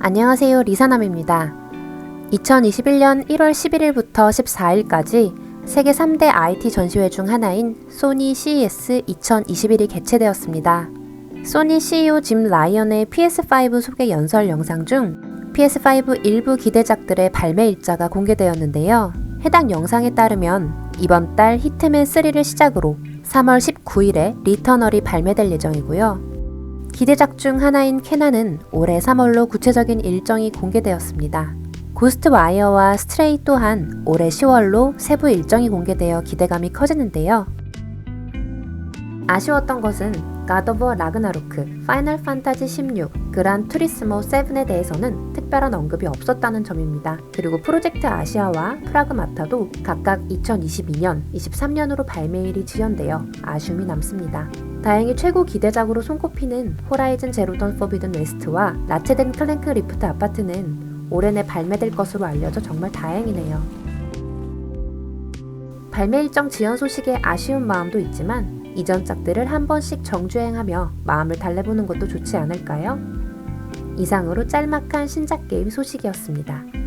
안녕하세요. 리사남입니다. 2021년 1월 11일부터 14일까지 세계 3대 IT 전시회 중 하나인 소니 CES 2021이 개최되었습니다. 소니 CEO 짐 라이언의 PS5 소개 연설 영상 중 PS5 일부 기대작들의 발매 일자가 공개되었는데요. 해당 영상에 따르면 이번 달 히트맨 3를 시작으로 3월 19일에 리터널이 발매될 예정이고요. 기대작 중 하나인 캐나는 올해 3월로 구체적인 일정이 공개되었습니다. 고스트 와이어와 스트레이 또한 올해 10월로 세부 일정이 공개되어 기대감이 커지는데요. 아쉬웠던 것은 War 라그나로크, 파이널 판타지 16, 그란 투리스모 7에 대해서는 특별한 언급이 없었다는 점입니다. 그리고 프로젝트 아시아와 프라그마타도 각각 2022년, 23년으로 발매일이 지연되어 아쉬움이 남습니다. 다행히 최고 기대작으로 손꼽히는 호라이즌 제로던 포비든 웨스트와 라체덴 클랭크 리프트 아파트는 올해 내 발매될 것으로 알려져 정말 다행이네요. 발매 일정 지연 소식에 아쉬운 마음도 있지만 이전 작들을 한 번씩 정주행하며 마음을 달래보는 것도 좋지 않을까요? 이상으로 짤막한 신작 게임 소식이었습니다.